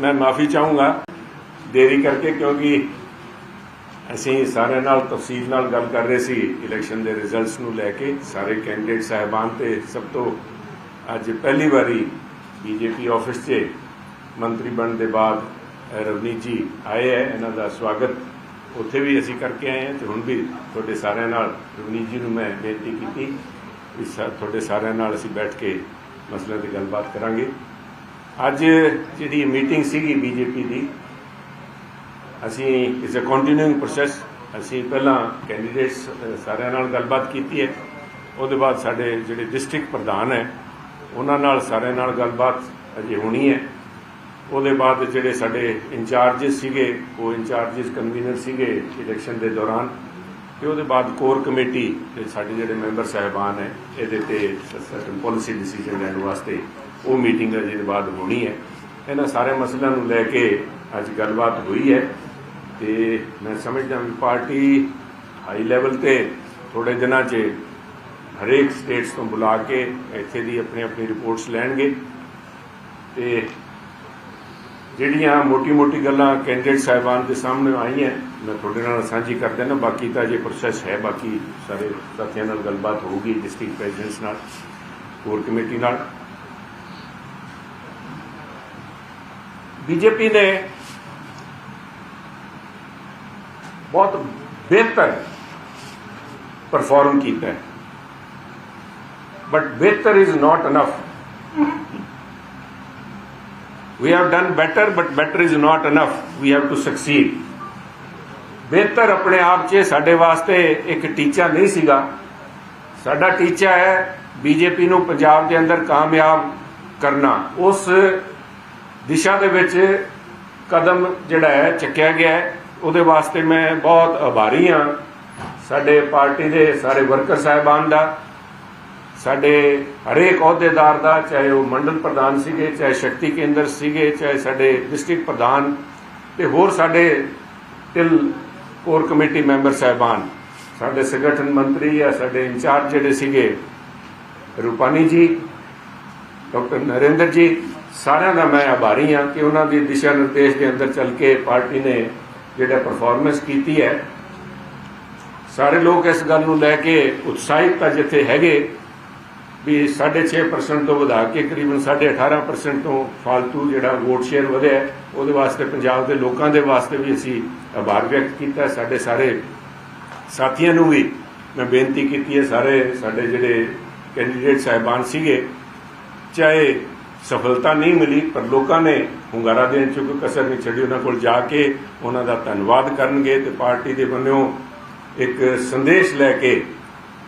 ਮੈਂ ਮਾਫੀ ਚਾਹੂੰਗਾ ਦੇਰੀ ਕਰਕੇ ਕਿਉਂਕਿ ਅਸੀਂ ਸਾਰਿਆਂ ਨਾਲ ਤਫਸੀਲ ਨਾਲ ਗੱਲ ਕਰ ਰਹੇ ਸੀ ਇਲੈਕਸ਼ਨ ਦੇ ਰਿਜ਼ਲਟਸ ਨੂੰ ਲੈ ਕੇ, ਸਾਰੇ ਕੈਂਡੀਡੇਟ ਸਾਹਿਬਾਨ ਤੇ ਸਭ ਤੋਂ ਅੱਜ ਪਹਿਲੀ ਵਾਰੀ ਬੀਜੇਪੀ ਆਫਿਸ 'ਚ ਮੰਤਰੀ ਬਣਨ ਦੇ ਬਾਅਦ ਰਵਨੀਤ ਜੀ ਆਏ ਹੈ, ਇਹਨਾਂ ਦਾ ਸਵਾਗਤ ਉੱਥੇ ਵੀ ਅਸੀਂ ਕਰਕੇ ਆਏ ਹਾਂ ਤੇ ਹੁਣ ਵੀ ਤੁਹਾਡੇ ਸਾਰਿਆਂ ਨਾਲ, ਰਵਨੀਤ ਜੀ ਨੂੰ ਮੈਂ ਬੇਨਤੀ ਕੀਤੀ ਕਿ ਤੁਹਾਡੇ ਸਾਰਿਆਂ ਨਾਲ ਅਸੀਂ ਬੈਠ ਕੇ ਮਸਲਿਆਂ ਤੇ ਗੱਲਬਾਤ ਕਰਾਂਗੇ। ਅੱਜ ਜਿਹੜੀ ਮੀਟਿੰਗ ਸੀਗੀ ਬੀਜੇਪੀ ਦੀ, ਅਸੀਂ ਇਸ ਅ ਕੰਟੀਨਿਊਇੰਗ ਪ੍ਰੋਸੈਸ ਅਸੀਂ ਪਹਿਲਾਂ ਕੈਂਡੀਡੇਟਸ ਸਾਰਿਆਂ ਨਾਲ ਗੱਲਬਾਤ ਕੀਤੀ ਹੈ। ਉਹਦੇ ਬਾਅਦ ਸਾਡੇ ਜਿਹੜੇ ਡਿਸਟ੍ਰਿਕਟ ਪ੍ਰਧਾਨ ਹੈ, ਉਹਨਾਂ ਨਾਲ ਸਾਰਿਆਂ ਨਾਲ ਗੱਲਬਾਤ ਅਜੇ ਹੋਣੀ ਹੈ। ਉਹਦੇ ਬਾਅਦ ਜਿਹੜੇ ਸਾਡੇ ਇੰਚਾਰਜਸ ਸੀਗੇ ਉਹ ਇੰਚਾਰਜਸ ਕਨਵੀਨਰ ਸੀਗੇ ਇਲੈਕਸ਼ਨ ਦੇ ਦੌਰਾਨ, ਤੇ ਉਹਦੇ ਬਾਅਦ ਕੋਰ ਕਮੇਟੀ ਦੇ ਸਾਡੇ ਜਿਹੜੇ ਮੈਂਬਰ ਸਾਹਿਬਾਨ ਹੈ, ਇਹਦੇ ਤੇ ਸਰਟਨ ਪਾਲਿਸੀ ਡਿਸੀਜਨ ਲੈਣ ਵਾਸਤੇ ਉਹ ਮੀਟਿੰਗ ਅਜੇ ਬਾਅਦ ਹੋਣੀ ਹੈ। ਇਹਨਾਂ ਸਾਰੇ ਮਸਲਿਆਂ ਨੂੰ ਲੈ ਕੇ ਅੱਜ ਗੱਲਬਾਤ ਹੋਈ ਹੈ ਤੇ ਮੈਂ ਸਮਝਦਾ ਵੀ ਪਾਰਟੀ ਹਾਈ ਲੈਵਲ ਤੇ ਥੋੜੇ ਦਿਨਾਂ 'ਚ ਹਰੇਕ ਸਟੇਟਸ ਤੋਂ ਬੁਲਾ ਕੇ ਇੱਥੇ ਦੀ ਆਪਣੀ ਆਪਣੀ ਰਿਪੋਰਟਸ ਲੈਣਗੇ ਤੇ ਜਿਹੜੀਆਂ ਮੋਟੀ-ਮੋਟੀ ਗੱਲਾਂ ਕੈਂਡੀਡੇਟ ਸਾਹਿਬਾਨ ਦੇ ਸਾਹਮਣੇ ਆਈਆਂ, ਮੈਂ ਤੁਹਾਡੇ ਨਾਲ ਸਾਂਝੀ ਕਰ ਦੇਣਾ ਬਾਕੀ ਤਾਂ ਜੇ ਪ੍ਰੋਸੈਸ ਹੈ, ਬਾਕੀ ਸਾਰੇ ਸਾਥੀਆਂ ਨਾਲ ਗੱਲਬਾਤ ਹੋਊਗੀ ਡਿਸਟ੍ਰਿਕਟ ਪ੍ਰੈਜ਼ੀਡੈਂਟਸ ਨਾਲ ਕੋਰ ਕਮੇਟੀ ਨਾਲ। ਬੀਜੇਪੀ ਨੇ ਬਹੁਤ ਬਿਹਤਰ ਪਰਫਾਰਮ ਕੀਤਾ ਹੈ। ਬਟ ਬਿਹਤਰ is not enough we have done better, but better is not enough. We have to succeed. ਬਿਹਤਰ ਆਪਣੇ ਆਪ 'ਚ ਸਾਡੇ ਵਾਸਤੇ ਇੱਕ ਟੀਚਾ ਨਹੀਂ ਸੀਗਾ। ਸਾਡਾ ਟੀਚਾ ਹੈ ਬੀਜੇਪੀ ਨੂੰ ਪੰਜਾਬ ਦੇ ਅੰਦਰ ਕਾਮਯਾਬ ਕਰਨਾ। ਉਸ ਦਿਸ਼ਾ ਦੇ ਵਿੱਚ ਕਦਮ ਜਿਹੜਾ ਹੈ, ਚੱਕਿਆ ਗਿਆ ਹੈ। ਉਹਦੇ ਵਾਸਤੇ ਮੈਂ ਬਹੁਤ ਆਭਾਰੀ ਹਾਂ। ਸਾਡੇ ਪਾਰਟੀ ਦੇ ਸਾਰੇ ਵਰਕਰ ਸਾਹਿਬਾਨ ਦਾ, ਸਾਡੇ ਹਰੇਕ ਅਹੁਦੇਦਾਰ ਦਾ, ਚਾਹੇ ਉਹ ਮੰਡਲ ਪ੍ਰਧਾਨ ਸੀਗੇ, ਚਾਹੇ ਸ਼ਕਤੀ ਕੇਂਦਰ ਸੀਗੇ, ਚਾਹੇ ਸਾਡੇ ਡਿਸਟ੍ਰਿਕਟ ਪ੍ਰਧਾਨ ਤੇ ਹੋਰ ਸਾਡੇ ਟਿਲ ਕੋਰ ਕਮੇਟੀ ਮੈਂਬਰ ਸਾਹਿਬਾਨ, ਸਾਡੇ ਸੰਗਠਨ ਮੰਤਰੀ ਜਾਂ ਸਾਡੇ ਇੰਚਾਰਜ ਜਿਹੜੇ ਸੀਗੇ, ਰੂਪਾਨੀ ਜੀ, ਡਾਕਟਰ ਨਰਿੰਦਰ ਜੀ ਸਾਰਿਆਂ ਦਾ ਮੈਂ ਆਭਾਰੀ ਹਾਂ ਕਿ ਉਹਨਾਂ ਦੀ ਦਿਸ਼ਾ ਨਿਰਦੇਸ਼ ਦੇ ਅੰਦਰ ਚੱਲ ਕੇ ਪਾਰਟੀ ਨੇ ਜਿਹੜਾ ਪਰਫਾਰਮੈਂਸ ਕੀਤੀ ਹੈ, ਸਾਰੇ ਲੋਕ ਇਸ ਗੱਲ ਨੂੰ ਲੈ ਕੇ ਉਤਸ਼ਾਹਿਤ ਤਾਂ ਜਿੱਥੇ ਹੈਗੇ ਵੀ 6.5% ਤੋਂ ਵਧਾ ਕੇ ਕਰੀਬਨ 18.5% ਤੋਂ ਫालतू ਜਿਹੜਾ ਵੋਟ ਸ਼ੇਅਰ ਵਧਿਆ ਉਹਦੇ ਵਾਸਤੇ ਪੰਜਾਬ ਦੇ ਲੋਕਾਂ ਦੇ ਵਾਸਤੇ ਵੀ ਅਸੀਂ ਆਭਾਰ ਵਿਅਕਤ ਕੀਤਾ ਸਾਡੇ ਸਾਰੇ ਸਾਥੀਆਂ ਨੂੰ ਵੀ ਮੈਂ ਬੇਨਤੀ ਕੀਤੀ ਹੈ, ਸਾਰੇ ਸਾਡੇ ਜਿਹੜੇ ਕੈਂਡੀਡੇਟ ਸਾਹਿਬਾਨ ਸੀਗੇ, ਚਾਹੇ ਸਫਲਤਾ ਨਹੀਂ ਮਿਲੀ, ਪਰ ਲੋਕਾਂ ਨੇ ਹੁੰਗਾਰਾ ਦੇਣ ਚ ਕੋਈ ਕਸਰ ਨਹੀਂ ਛੱਡੀ। ਉਹਨਾਂ ਕੋਲ ਜਾ ਕੇ ਉਹਨਾਂ ਦਾ ਧੰਨਵਾਦ ਕਰਨਗੇ ਤੇ ਪਾਰਟੀ ਦੇ ਵੱਲੋਂ ਇੱਕ ਸੰਦੇਸ਼ ਲੈ ਕੇ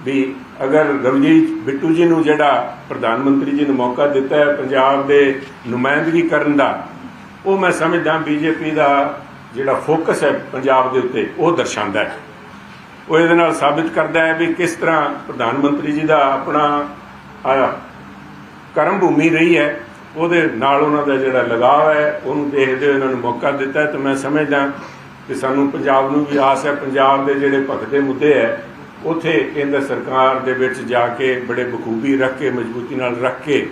ਵੀ ਅਗਰ ਰਵਜੀਤ ਬਿੱਟੂ ਜੀ ਨੂੰ ਜਿਹੜਾ ਪ੍ਰਧਾਨ ਮੰਤਰੀ ਜੀ ਨੇ ਮੌਕਾ ਦਿੱਤਾ ਹੈ ਪੰਜਾਬ ਦੇ ਨੁਮਾਇੰਦਗੀ ਕਰਨ ਦਾ, ਉਹ ਮੈਂ ਸਮਝਦਾ ਬੀਜੇਪੀ ਦਾ ਜਿਹੜਾ ਫੋਕਸ ਹੈ ਪੰਜਾਬ ਦੇ ਉੱਤੇ, ਉਹ ਦਰਸਾਉਂਦਾ ਹੈ। ਉਹ ਇਹਦੇ ਨਾਲ ਸਾਬਿਤ ਕਰਦਾ ਹੈ ਵੀ ਕਿਸ ਤਰ੍ਹਾਂ ਪ੍ਰਧਾਨ ਮੰਤਰੀ ਜੀ ਦਾ ਆਪਣਾ ਕਰਮ ਭੂਮੀ ਰਹੀ ਹੈ। ਉਹਦੇ ਨਾਲ ਉਹਨਾਂ ਦਾ ਜਿਹੜਾ ਲਗਾਅ ਹੈ, ਉਹਨੂੰ ਦੇਖਦੇ ਹੋਏ ਇਹਨਾਂ ਨੂੰ ਮੌਕਾ ਦਿੱਤਾ ਹੈ ਤੇ ਮੈਂ ਸਮਝਦਾ ਕਿ ਸਾਨੂੰ ਪੰਜਾਬ ਨੂੰ ਵੀ ਆਸ ਹੈ, ਪੰਜਾਬ ਦੇ ਜਿਹੜੇ ਭਖਦੇ ਮੁੱਦੇ ਹੈ, ਉਥੇ ਕੇਂਦਰ ਸਰਕਾਰ ਦੇ ਵਿੱਚ ਜਾ ਕੇ ਬੜੇ ਬਖੂਬੀ ਰੱਖ ਕੇ, ਮਜ਼ਬੂਤੀ ਨਾਲ ਰੱਖ ਕੇ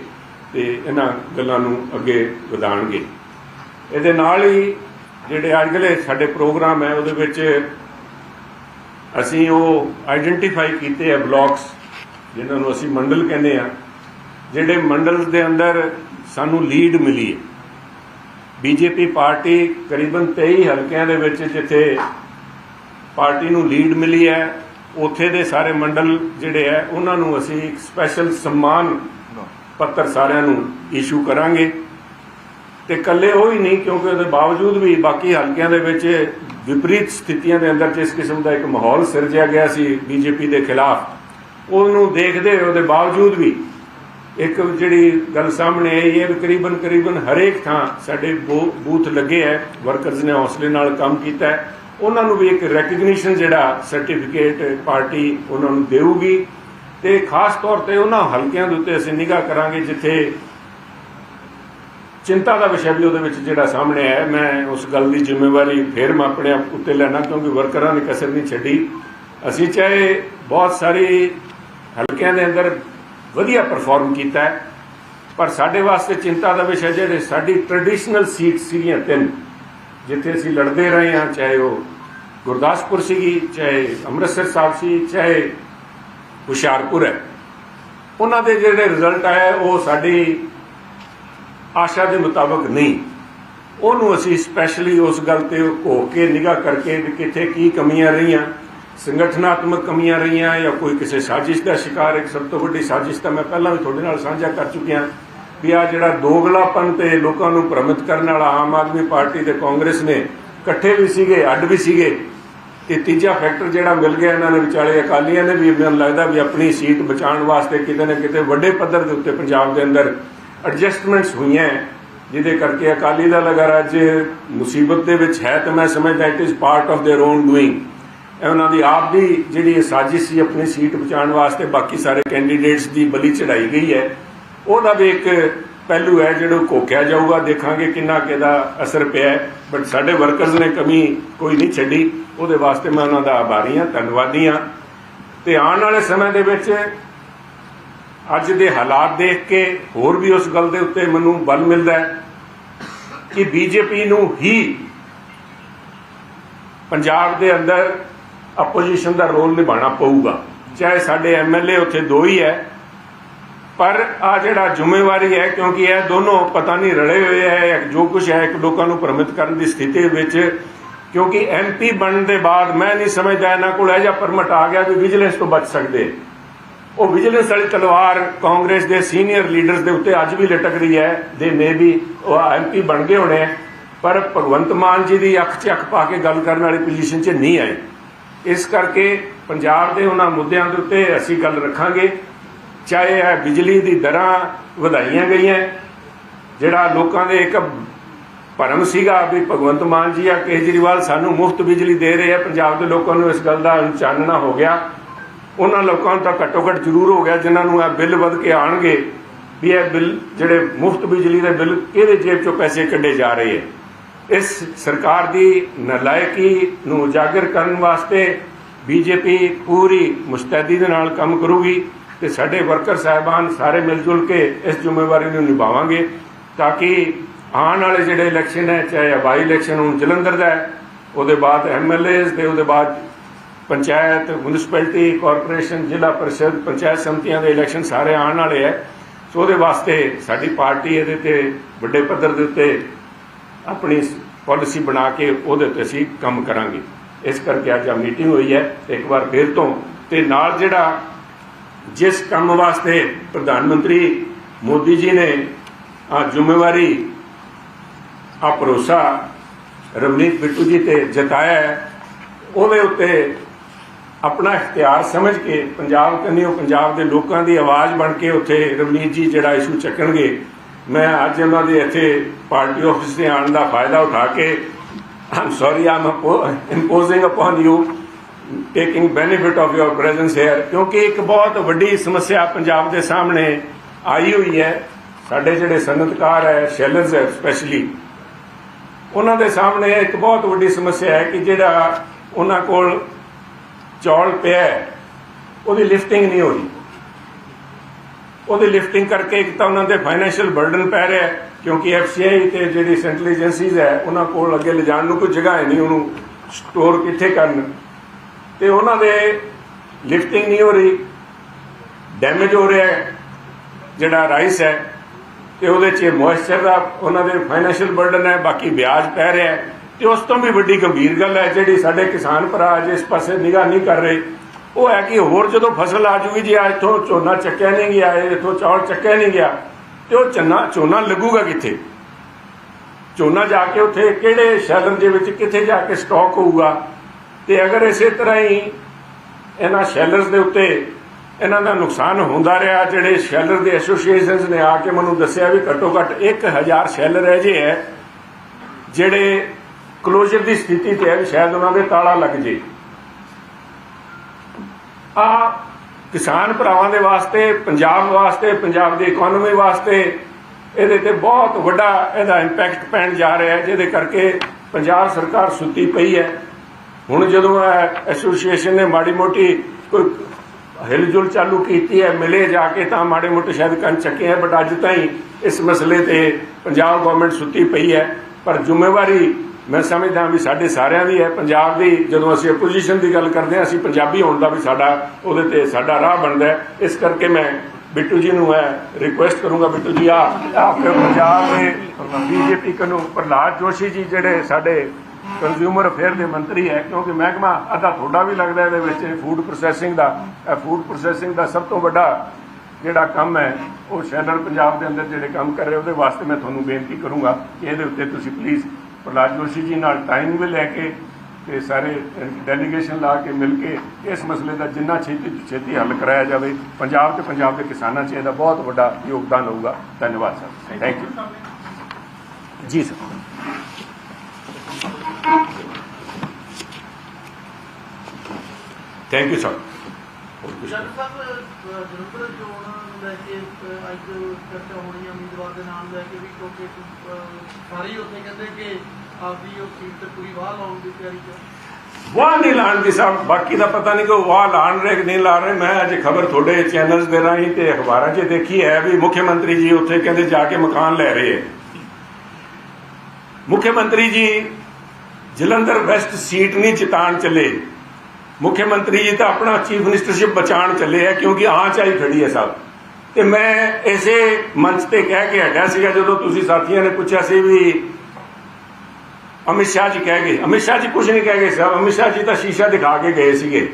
ਤੇ ਇਹਨਾਂ ਗੱਲਾਂ ਨੂੰ ਅੱਗੇ ਵਧਾਣਗੇ ਇਹਦੇ ਨਾਲ ਹੀ ਜਿਹੜੇ ਅਗਲੇ ਸਾਡੇ ਪ੍ਰੋਗਰਾਮ ਹੈ, ਉਹਦੇ ਵਿੱਚ ਅਸੀਂ ਉਹ ਆਈਡੈਂਟੀਫਾਈ ਕੀਤੇ ਆ ਬਲਾਕਸ, ਜਿਨ੍ਹਾਂ ਨੂੰ ਅਸੀਂ ਮੰਡਲ ਕਹਿੰਦੇ ਆ ਜਿਹੜੇ ਮੰਡਲ ਦੇ ਅੰਦਰ ਸਾਨੂੰ ਲੀਡ ਮਿਲੀ ਹੈ। ਬੀਜੇਪੀ ਪਾਰਟੀ ਕਰੀਬਨ 23 ਹਲਕਿਆਂ ਦੇ ਵਿੱਚ ਜਿੱਥੇ ਪਾਰਟੀ ਨੂੰ ਲੀਡ ਮਿਲੀ ਹੈ, ਉੱਥੇ ਦੇ ਸਾਰੇ ਮੰਡਲ ਜਿਹੜੇ ਹੈ, ਉਹਨਾਂ ਨੂੰ ਅਸੀਂ ਇੱਕ ਸਪੈਸ਼ਲ ਸਨਮਾਨ ਪੱਤਰ ਸਾਰਿਆਂ ਨੂੰ ਇਸ਼ੂ ਕਰਾਂਗੇ। ਤੇ ਇਕੱਲੇ ਉਹ ਹੀ ਨਹੀਂ, ਕਿਉਂਕਿ ਉਹਦੇ ਬਾਵਜੂਦ ਵੀ ਬਾਕੀ ਹਲਕਿਆਂ ਦੇ ਵਿੱਚ ਵਿਪਰੀਤ ਸਥਿਤੀਆਂ ਦੇ ਅੰਦਰ ਜਿਸ ਕਿਸਮ ਦਾ ਇੱਕ ਮਾਹੌਲ ਸਿਰਜਿਆ ਗਿਆ ਸੀ ਬੀਜੇਪੀ ਦੇ ਖਿਲਾਫ, ਉਹਨੂੰ ਦੇਖਦੇ ਉਹਦੇ ਬਾਵਜੂਦ ਵੀ ਇੱਕ ਜਿਹੜੀ ਗੱਲ ਸਾਹਮਣੇ ਆਈ ਹੈ ਵੀ ਕਰੀਬਨ ਕਰੀਬਨ ਹਰੇਕ ਥਾਂ ਸਾਡੇ ਬੂ- ਬੂਥ ਲੱਗੇ ਹੈ ਵਰਕਰਸ ਨੇ ਹੌਸਲੇ ਨਾਲ ਕੰਮ ਕੀਤਾ ਹੈ। ਉਹਨਾਂ ਨੂੰ ਵੀ ਇੱਕ ਰੈਕਗਨੀਸ਼ਨ ਜਿਹੜਾ ਸਰਟੀਫਿਕੇਟ ਪਾਰਟੀ ਉਹਨਾਂ ਨੂੰ ਦੇਊਗੀ। ਤੇ ਖਾਸ ਤੌਰ ਤੇ ਉਹਨਾਂ ਹਲਕਿਆਂ ਦੇ ਉੱਤੇ ਅਸੀਂ ਨਿਗਾਹ ਕਰਾਂਗੇ, ਜਿੱਥੇ ਚਿੰਤਾ ਦਾ ਵਿਸ਼ਾ ਵੀ ਉਹਦੇ ਵਿੱਚ ਜਿਹੜਾ ਸਾਹਮਣੇ ਆਇਆ ਮੈਂ ਉਸ ਗੱਲ ਦੀ ਜ਼ਿੰਮੇਵਾਰੀ ਫਿਰ ਮੈਂ ਆਪਣੇ ਆਪ ਉੱਤੇ ਲੈਣਾ, ਕਿਉਂਕਿ ਵਰਕਰਾਂ ਨੇ ਕਸਰ ਨਹੀਂ ਛੱਡੀ। ਅਸੀਂ ਚਾਹੇ ਬਹੁਤ ਸਾਰੇ ਹਲਕਿਆਂ ਦੇ ਅੰਦਰ ਵਧੀਆ ਪਰਫਾਰਮ ਕੀਤਾ ਹੈ। ਪਰ ਸਾਡੇ ਵਾਸਤੇ ਚਿੰਤਾ ਦਾ ਵਿਸ਼ਾ ਜਿਹੜੇ ਸਾਡੀ ਟ੍ਰੈਡੀਸ਼ਨਲ ਸੀਟ ਸੀਗੀਆਂ ਤਿੰਨ, ਜਿੱਥੇ ਅਸੀਂ ਲੜਦੇ ਰਹੇ ਹਾਂ, ਚਾਹੇ ਉਹ ਗੁਰਦਾਸਪੁਰ ਸੀਗੀ, ਚਾਹੇ ਅੰਮ੍ਰਿਤਸਰ ਸਾਹਿਬ ਸੀ, ਚਾਹੇ ਹੁਸ਼ਿਆਰਪੁਰ ਹੈ। ਉਹਨਾਂ ਦੇ ਜਿਹੜੇ ਰਿਜ਼ਲਟ ਆਏ, ਉਹ ਸਾਡੀ ਆਸ਼ਾ ਦੇ ਮੁਤਾਬਕ ਨਹੀਂ। ਉਹਨੂੰ ਅਸੀਂ ਸਪੈਸ਼ਲੀ ਉਸ ਗੱਲ ਤੇ ਹੋ ਕੇ ਨਿਗਾਹ ਕਰਕੇ ਵੀ ਕਿੱਥੇ ਕੀ ਕਮੀਆਂ ਰਹੀਆਂ ਸੰਗਠਨਾਤਮਕ ਕਮੀਆਂ ਰਹੀਆਂ ਜਾਂ ਕੋਈ ਕਿਸੇ ਸਾਜ਼ਿਸ਼ ਦਾ ਸ਼ਿਕਾਰ ਇੱਕ ਸਭ ਤੋਂ ਵੱਡੀ ਸਾਜ਼ਿਸ਼ ਤਾਂ ਮੈਂ ਪਹਿਲਾਂ ਵੀ ਤੁਹਾਡੇ ਨਾਲ ਸਾਂਝਾ ਕਰ ਚੁੱਕਿਆ ਵੀ ਆ ਜਿਹੜਾ ਦੋਗਲਾਪਨ ਤੇ ਲੋਕਾਂ ਨੂੰ ਭ੍ਰਮਿਤ ਕਰਨ ਵਾਲਾ ਆਮ ਆਦਮੀ ਪਾਰਟੀ ਤੇ ਕਾਂਗਰਸ ਨੇ ਇਕੱਠੇ ਵੀ ਸੀਗੇ ਅੱਡ ਵੀ ਸੀਗੇ ਤੇ ਤੀਜਾ ਫੈਕਟਰ ਜਿਹੜਾ ਮਿਲ ਗਿਆ ਇਹਨਾਂ ਨੇ ਵਿਚਾਲੇ ਅਕਾਲੀਆਂ ਨੇ ਵੀ ਮੈਨੂੰ ਲੱਗਦਾ ਵੀ ਆਪਣੀ ਸੀਟ ਬਚਾਉਣ ਵਾਸਤੇ ਕਿਤੇ ਨਾ ਕਿਤੇ ਵੱਡੇ ਪੱਧਰ ਦੇ ਉੱਤੇ ਪੰਜਾਬ ਦੇ ਅੰਦਰ ਐਡਜਸਟਮੈਂਟਸ ਹੋਈਆਂ ਜਿਹਦੇ ਕਰਕੇ ਅਕਾਲੀ ਦਲ ਅਗਰ ਅੱਜ ਮੁਸੀਬਤ ਦੇ ਵਿੱਚ ਹੈ ਤਾਂ ਮੈਂ ਸਮਝਦਾ it is part of their own doing ਇਹ ਉਹਨਾਂ ਦੀ ਆਪ ਦੀ ਜਿਹੜੀ ਸਾਜ਼ਿਸ਼ ਸੀ ਆਪਣੀ ਸੀਟ ਬਚਾਉਣ ਵਾਸਤੇ, ਬਾਕੀ ਸਾਰੇ ਕੈਂਡੀਡੇਟਸ ਦੀ ਬਲੀ ਚੜਾਈ ਗਈ ਹੈ। ਉਹਦਾ ਵੀ ਇੱਕ ਪਹਿਲੂ ਹੈ, ਜਿਹੜਾ ਕੋਕਿਆ ਜਾਊਗਾ। ਦੇਖਾਂਗੇ ਕਿੰਨਾ ਕਿਹਦਾ ਅਸਰ ਪਿਆ ਬਟ ਸਾਡੇ ਵਰਕਰਸ ਨੇ ਕਮੀ ਕੋਈ ਨਹੀਂ ਛੱਡੀ। ਉਹਦੇ ਵਾਸਤੇ ਮੈਂ ਉਹਨਾਂ ਦਾ ਆਭਾਰੀ ਹਾਂ, ਧੰਨਵਾਦੀ ਹਾਂ। ਤੇ ਆਉਣ ਵਾਲੇ ਸਮੇਂ ਦੇ ਵਿੱਚ ਅੱਜ ਦੇ ਹਾਲਾਤ ਦੇਖ ਕੇ ਹੋਰ ਵੀ ਉਸ ਗੱਲ ਦੇ ਉੱਤੇ ਮੈਨੂੰ ਬਲ ਮਿਲਦਾ ਹੈ ਕਿ ਬੀਜੇਪੀ ਨੂੰ ਹੀ ਪੰਜਾਬ ਦੇ ਅੰਦਰ ਆਪੋਜੀਸ਼ਨ ਦਾ ਰੋਲ ਨਿਭਾਣਾ ਪਊਗਾ। ਚਾਹੇ ਸਾਡੇ ਐਮਐਲਏ ਉੱਥੇ ਦੋ ਹੀ ਹੈ, ਪਰ ਆ ਜਿਹੜਾ ਜ਼ਿੰਮੇਵਾਰੀ ਹੈ, ਕਿਉਂਕਿ ਇਹ ਦੋਨੋਂ ਪਤਾ ਨਹੀਂ ਰਲੇ ਹੋਏ ਹੈ ਜੋ ਕੁਝ ਹੈ, ਇੱਕ ਲੋਕਾਂ ਨੂੰ ਭ੍ਰਮਿਤ ਕਰਨ ਦੀ ਸਥਿਤੀ ਵਿੱਚ, ਕਿਉਂਕਿ ਐਮਪੀ ਬਣਨ ਦੇ ਬਾਅਦ ਮੈਂ ਨਹੀਂ ਸਮਝਦਾ ਇਹਨਾਂ ਕੋਲ ਇਹ ਜਿਹਾ ਪਰਮਿਟ ਆ ਗਿਆ ਵੀ ਵਿਜੀਲੈਂਸ ਤੋਂ ਬਚ ਸਕਦੇ। ਉਹ ਵਿਜੀਲੈਂਸ ਵਾਲੀ ਤਲਵਾਰ ਕਾਂਗਰਸ ਦੇ ਸੀਨੀਅਰ ਲੀਡਰਸ ਦੇ ਉੱਤੇ ਅੱਜ ਵੀ ਲਟਕ ਰਹੀ ਹੈ, ਦੇ ਮੇ ਵੀ ਉਹ ਐਮਪੀ ਬਣ ਗਏ ਹੋਣੇ ਪਰ ਭਗਵੰਤ ਮਾਨ ਜੀ ਦੀ ਅੱਖ 'ਚ ਅੱਖ ਪਾ ਕੇ ਗੱਲ ਕਰਨ ਵਾਲੀ ਪੋਜੀਸ਼ਨ 'ਚ ਨਹੀਂ ਆਏ। ਇਸ ਕਰਕੇ ਪੰਜਾਬ ਦੇ ਉਹਨਾਂ ਮੁੱਦਿਆਂ ਦੇ ਉੱਤੇ ਅਸੀਂ ਗੱਲ ਰੱਖਾਂਗੇ। ਚਾਹੇ ਇਹ ਬਿਜਲੀ ਦੀ ਦਰਾਂ ਵਧਾਈਆਂ ਗਈਆਂ, ਜਿਹੜਾ ਲੋਕਾਂ ਦੇ ਇੱਕ ਭਰਮ ਸੀਗਾ ਵੀ ਭਗਵੰਤ ਮਾਨ ਜੀ ਆ, ਕੇਜਰੀਵਾਲ ਸਾਨੂੰ ਮੁਫਤ ਬਿਜਲੀ ਦੇ ਰਹੇ ਆ, ਪੰਜਾਬ ਦੇ ਲੋਕਾਂ ਨੂੰ ਇਸ ਗੱਲ ਦਾ ਚਾਨਣਾ ਹੋ ਗਿਆ। ਉਹਨਾਂ ਲੋਕਾਂ ਨੂੰ ਤਾਂ ਘੱਟੋ ਘੱਟ ਜ਼ਰੂਰ ਹੋ ਗਿਆ, ਜਿਨ੍ਹਾਂ ਨੂੰ ਇਹ ਬਿੱਲ ਵੱਧ ਕੇ ਆਣਗੇ ਵੀ ਇਹ ਬਿੱਲ, ਜਿਹੜੇ ਮੁਫਤ ਬਿਜਲੀ ਦੇ ਬਿੱਲ ਇਹਦੇ ਜੇਬ ਚੋਂ ਪੈਸੇ ਕੱਢੇ ਜਾ ਰਹੇ ਹੈ ਇਸ ਸਰਕਾਰ ਦੀ ਨਲਾਇਕੀ ਨੂੰ ਉਜਾਗਰ ਕਰਨ ਵਾਸਤੇ ਬੀਜੇਪੀ ਪੂਰੀ ਮੁਸਤੈਦੀ ਦੇ ਨਾਲ ਕੰਮ ਕਰੂਗੀ ਤੇ ਸਾਡੇ ਵਰਕਰ ਸਾਹਿਬਾਨ ਸਾਰੇ ਮਿਲ ਜੁਲ ਕੇ ਇਸ ਜ਼ਿੰਮੇਵਾਰੀ ਨੂੰ ਨਿਭਾਵਾਂਗੇ ਤਾਂ ਕਿ ਆਉਣ ਵਾਲੇ ਜਿਹੜੇ ਇਲੈਕਸ਼ਨ ਹੈ, ਚਾਹੇ ਹਵਾਈ ਇਲੈਕਸ਼ਨ ਹੁਣ, ਜਲੰਧਰ ਦਾ ਹੈ, ਉਹਦੇ ਬਾਅਦ ਐਮਐਲਏਸ ਤੇ ਉਹਦੇ ਬਾਅਦ ਪੰਚਾਇਤ, ਮਿਊਨਿਸਪੈਲਿਟੀ, ਕਾਰਪੋਰੇਸ਼ਨ, ਜ਼ਿਲ੍ਹਾ ਪਰਿਸ਼ਦ, ਪੰਚਾਇਤ ਸਮਿਤੀਆਂ ਦੇ ਇਲੈਕਸ਼ਨ ਸਾਰੇ ਆਉਣ ਵਾਲੇ ਹੈ। ਸੋ ਉਹਦੇ ਵਾਸਤੇ ਸਾਡੀ ਪਾਰਟੀ ਇਹਦੇ ਤੇ ਵੱਡੇ ਪੱਧਰ ਦੇ ਉੱਤੇ ਆਪਣੀ ਪਾਲਿਸੀ ਬਣਾ ਕੇ ਉਹਦੇ ਤੇ ਅਸੀਂ ਕੰਮ ਕਰਾਂਗੇ। ਇਸ ਕਰਕੇ ਅੱਜ ਆ ਮੀਟਿੰਗ ਹੋਈ ਹੈ। ਇੱਕ ਵਾਰ ਫੇਰ ਤੋਂ ਤੇ ਨਾਲ ਜਿਹੜਾ ਜਿਸ ਕੰਮ ਵਾਸਤੇ ਪ੍ਰਧਾਨ ਮੰਤਰੀ ਮੋਦੀ ਜੀ ਨੇ ਆ ਜ਼ਿੰਮੇਵਾਰੀ, ਆ ਭਰੋਸਾ ਰਵਨੀਤ ਬਿੱਟੂ ਜੀ ਤੇ ਜਤਾਇਆ ਉਹਦੇ ਉੱਤੇ ਆਪਣਾ ਇਖਤਿਆਰ ਸਮਝ ਕੇ ਪੰਜਾਬ ਕੰਨਿਓ ਪੰਜਾਬ ਦੇ ਲੋਕਾਂ ਦੀ ਆਵਾਜ਼ ਬਣ ਕੇ ਉੱਥੇ ਰਵਨੀਤ ਜੀ ਜਿਹੜਾ ਇਸ਼ੂ ਚੱਕਣਗੇ ਮੈਂ ਅੱਜ ਉਹਨਾਂ ਦੇ ਇੱਥੇ ਪਾਰਟੀ ਆਫਿਸ ਤੇ ਆਉਣ ਦਾ ਫਾਇਦਾ ਉਠਾ ਕੇ ਆਮ sorry am imposing upon you taking benefit of your presence here ਕਿਉਂਕਿ ਇੱਕ ਬਹੁਤ ਵੱਡੀ ਸਮੱਸਿਆ ਪੰਜਾਬ ਦੇ ਸਾਹਮਣੇ ਆਈ ਹੋਈ ਹੈ। ਸਾਡੇ ਜਿਹੜੇ ਸਨਅਤਕਾਰ ਹੈ ਸ਼ੈਲਰਸ ਹੈ ਸਪੈਸ਼ਲੀ ਉਹਨਾਂ ਦੇ ਸਾਹਮਣੇ ਇੱਕ ਬਹੁਤ ਵੱਡੀ ਸਮੱਸਿਆ ਹੈ ਕਿ ਜਿਹੜਾ ਉਹਨਾਂ ਕੋਲ ਚੌਲ ਪਿਆ ਉਹਦੀ ਲਿਫਟਿੰਗ ਨਹੀਂ ਹੋ ਰਹੀ। ਉਹਦੀ ਲਿਫਟਿੰਗ ਕਰਕੇ ਇੱਕ ਤਾਂ ਉਹਨਾਂ ਦੇ ਫਾਈਨੈਂਸ਼ੀਅਲ ਬਰਡਨ ਪੈ ਰਿਹਾ ਕਿਉਂਕਿ ਐਫਸੀਆਈ ਤੇ ਜਿਹੜੀ ਸੈਂਟਰਲ ਏਜੰਸੀਜ਼ ਹੈ, ਉਹਨਾਂ ਕੋਲ ਅੱਗੇ ਲਿਜਾਣ ਨੂੰ ਕੋਈ ਜਗ੍ਹਾ ਹੈ ਨਹੀਂ, ਉਹਨੂੰ ਸਟੋਰ ਕਿੱਥੇ ਕਰਨ। ਤੇ ਉਹਨਾਂ ਦੇ ਲਿਫਟਿੰਗ ਨਹੀਂ ਹੋ ਰਹੀ ਡੈਮੇਜ ਹੋ ਰਿਹਾ ਜਿਹੜਾ ਰਾਈਸ ਹੈ, ਤੇ ਉਹਦੇ 'ਚ ਮੋਇਸਚਰ ਦਾ ਉਹਨਾਂ ਦੇ ਫਾਈਨੈਂਸ਼ੀਅਲ ਬਰਡਨ ਹੈ, ਬਾਕੀ ਵਿਆਜ ਪੈ ਰਿਹਾ ਤੇ ਉਸ ਤੋਂ ਵੀ ਵੱਡੀ ਗੰਭੀਰ ਗੱਲ ਹੈ, ਜਿਹੜੀ ਸਾਡੇ ਕਿਸਾਨ ਭਰਾ ਅੱਜ ਇਸ ਪਾਸੇ ਨਿਗਾਹ ਨਹੀਂ ਕਰ ਰਹੇ ਉਹ ਹੈ ਕਿ ਹੋਰ ਜਦੋਂ ਫਸਲ ਆ ਜੂਗੀ ਜੇ ਅੱਜ ਤੋਂ ਝੋਨਾ ਚੱਕਿਆ ਨਹੀਂ ਗਿਆ ਇਥੋਂ ਚੌਲ ਚੱਕਿਆ ਨਹੀਂ ਗਿਆ, ਤੇ ਉਹ ਚੰਨਾ ਝੋਨਾ ਲੱਗੂਗਾ ਕਿੱਥੇ? ਝੋਨਾ ਜਾ ਕੇ ਉੱਥੇ ਕਿਹੜੇ ਸ਼ੈਲਰ ਦੇ ਵਿੱਚ ਕਿੱਥੇ ਜਾ ਕੇ ਸਟਾਕ ਹੋਊਗਾ? ਤੇ ਅਗਰ ਇਸੇ ਤਰ੍ਹਾਂ ਹੀ ਇਹਨਾਂ ਸ਼ੈਲਰਸ ਦੇ ਉੱਤੇ ਇਹਨਾਂ ਦਾ ਨੁਕਸਾਨ ਹੁੰਦਾ ਰਿਹਾ, ਜਿਹੜੇ ਸ਼ੈਲਰ ਦੇ ਐਸੋਸੀਏਸ਼ਨਸ ਨੇ ਆ ਕੇ ਮੈਨੂੰ ਦੱਸਿਆ ਵੀ ਘੱਟੋ ਘੱਟ 1000 ਸ਼ੈਲਰ ਹੈ ਜੇ ਹੈ, ਜਿਹੜੇ ਕਲੋਜ਼ਰ ਦੀ ਸਥਿਤੀ ਤੇ ਹੈ ਵੀ ਸ਼ਾਇਦ ਉਹਨਾਂ ਦੇ ਤਾਲਾ ਲੱਗ ਜੇ। ਆ ਕਿਸਾਨ ਭਰਾਵਾਂ ਦੇ ਵਾਸਤੇ, ਪੰਜਾਬ ਵਾਸਤੇ, ਪੰਜਾਬ ਦੀ ਇਕਨੋਮੀ ਵਾਸਤੇ ਇਹਦੇ ਤੇ ਬਹੁਤ ਵੱਡਾ ਇਹਦਾ ਇੰਪੈਕਟ ਪੈਣ ਜਾ ਰਿਹਾ ਹੈ, ਜਿਹਦੇ ਕਰਕੇ ਪੰਜਾਬ ਸਰਕਾਰ ਸੁੱਤੀ ਪਈ ਹੈ। ਹੁਣ ਜਦੋਂ ਐਸੋਸੀਏਸ਼ਨ ਨੇ ਮਾੜੀ ਮੋਟੀ ਕੋਈ ਹਿਲਜੁਲ ਚਾਲੂ ਕੀਤੀ ਹੈ, ਮਿਲੇ ਜਾ ਕੇ ਤਾਂ ਮਾੜੇ ਮੋਟੇ ਸ਼ਾਇਦ ਕੰਨ ਚੱਕੇ ਹੈ ਬਟ ਅੱਜ ਤਾਈਂ ਇਸ ਮਸਲੇ ਤੇ ਪੰਜਾਬ ਗਵਰਨਮੈਂਟ ਸੁੱਤੀ ਪਈ ਹੈ। ਪਰ ਜ਼ਿੰਮੇਵਾਰੀ ਮੈਂ ਸਮਝਦਾ ਵੀ ਸਾਡੇ ਸਾਰਿਆਂ ਦੀ ਹੈ, ਪੰਜਾਬ ਦੀ, ਜਦੋਂ ਅਸੀਂ ਆਪੋਜੀਸ਼ਨ ਦੀ ਗੱਲ ਕਰਦੇ ਹਾਂ, ਅਸੀਂ ਪੰਜਾਬੀ ਹੋਣ ਦਾ ਵੀ ਸਾਡਾ ਉਹਦੇ ਤੇ ਸਾਡਾ ਰਾਹ ਬਣਦਾ ਹੈ। ਇਸ ਕਰਕੇ ਮੈਂ ਬਿੱਟੂ ਜੀ ਨੂੰ ਮੈਂ ਰਿਕੁਐਸਟ ਕਰੂੰਗਾ, ਬਿੱਟੂ ਜੀ ਆ ਆ ਪੰਜਾਬ ਦੇ ਬੀਜੇਪੀ ਕਨੂੰ ਪ੍ਰਹਲਾਦ ਜੋਸ਼ੀ ਜੀ ਜਿਹੜੇ ਸਾਡੇ ਕੰਜ਼ਿਊਮਰ ਅਫੇਅਰ ਦੇ ਮੰਤਰੀ ਹੈ, ਕਿਉਂਕਿ ਮਹਿਕਮਾ ਅੱਧਾ ਤੁਹਾਡਾ ਵੀ ਲੱਗਦਾ ਇਹਦੇ ਵਿੱਚ ਫੂਡ ਪ੍ਰੋਸੈਸਿੰਗ ਦਾ ਫੂਡ ਪ੍ਰੋਸੈਸਿੰਗ ਦਾ ਸਭ ਤੋਂ ਵੱਡਾ ਜਿਹੜਾ ਕੰਮ ਹੈ, ਉਹ ਸ਼ੈਲਰ ਪੰਜਾਬ ਦੇ ਅੰਦਰ ਜਿਹੜੇ ਕੰਮ ਕਰ ਰਹੇ, ਉਹਦੇ ਵਾਸਤੇ ਮੈਂ ਤੁਹਾਨੂੰ ਬੇਨਤੀ ਕਰੂੰਗਾ ਕਿ ਇਹਦੇ ਉੱਤੇ ਤੁਸੀਂ ਪਲੀਜ਼ ਪ੍ਰਹਲਾਦ ਜੋਸ਼ੀ ਜੀ ਨਾਲ ਟਾਈਮ ਵੀ ਲੈ ਕੇ ਤੇ ਸਾਰੇ ਡੈਲੀਗੇਸ਼ਨ ਲਾ ਕੇ ਮਿਲ ਕੇ ਇਸ ਮਸਲੇ ਦਾ ਜਿੰਨਾ ਛੇਤੀ ਛੇਤੀ ਹੱਲ ਕਰਾਇਆ ਜਾਵੇ ਪੰਜਾਬ ਤੇ ਪੰਜਾਬ ਦੇ ਕਿਸਾਨਾਂ 'ਚ ਇਹਦਾ ਬਹੁਤ ਵੱਡਾ ਯੋਗਦਾਨ ਹੋਊਗਾ। ਧੰਨਵਾਦ sir. Thank you ji sir. Thank you sir ਜਦ ਤੱਕ ਜਨਰਲ ਚੋਣ ਨੂੰ ਲੈ ਕੇ ਅਹ, ਅੱਜ ਚਰਚਾ ਹੋਣੀ ਹੈ ਉਮੀਦਵਾਰ ਦੇ ਨਾਮ ਲੈ ਕੇ ਵੀ ਕਿਉਂਕਿ ਅਹ, ਸਾਰੇ ਹੀ ਉੱਥੇ ਕਹਿੰਦੇ ਕਿ ਆਪਦੀ ਉਹ ਸੀਟ ਤੇ ਪੂਰੀ ਵਾਹ ਲਾਉਣ ਦੀ ਤਿਆਰੀ ਚ ਵਾਹ ਨਹੀਂ ਲਾਣ ਦੀ ਸਾਹਿਬ ਬਾਕੀ ਦਾ ਪਤਾ ਨਹੀਂ ਕਿ ਉਹ ਵਾਹ ਲਾਣ ਰਹੇ ਕਿ ਨਹੀਂ ਲਾ ਰਹੇ। ਮੈਂ ਅੱਜ ਖਬਰ ਤੁਹਾਡੇ ਚੈਨਲਸ ਦੇ ਰਾਹੀਂ ਤੇ ਅਖਬਾਰਾਂ 'ਚ ਦੇਖੀ ਹੈ ਵੀ ਮੁੱਖ ਮੰਤਰੀ ਜੀ ਉੱਥੇ ਕਹਿੰਦੇ ਜਾ ਕੇ ਮਕਾਨ ਲੈ ਰਹੇ ਹੈ। ਮੁੱਖ ਮੰਤਰੀ ਜੀ ਜਲੰਧਰ ਵੈਸਟ ਸੀਟ ਨਹੀਂ ਜਿਤਾਣ ਚੱਲੇ। ਮੁੱਖ ਮੰਤਰੀ ਜੀ ਤਾਂ ਆਪਣਾ ਚੀਫ ਮਿਨਿਸਟਰਸ਼ਿਪ ਬਚਾਉਣ ਚੱਲੇ ਹੈ ਕਿਉਂਕਿ ਆਂਚ ਆਈ ਖੜੀ ਹੈ ਸਾਹਿਬ ਤੇ ਮੈਂ ਇਸੇ ਮੰਚ ਤੇ ਕਹਿ ਕੇ ਹਟਿਆ ਸੀਗਾ, ਜਦੋਂ ਤੁਸੀਂ ਸਾਥੀਆਂ ਨੇ ਪੁੱਛਿਆ ਸੀ ਵੀ ਅਮਿਤ ਸ਼ਾਹ ਜੀ ਕਹਿ ਗਏ। ਅਮਿਤ ਸ਼ਾਹ ਜੀ ਕੁਝ ਨਹੀਂ ਕਹਿ ਗਏ ਸਾਹਿਬ ਅਮਿਤ ਸ਼ਾਹ ਜੀ ਤਾਂ ਸ਼ੀਸ਼ਾ ਦਿਖਾ ਕੇ ਗਏ ਸੀਗੇ।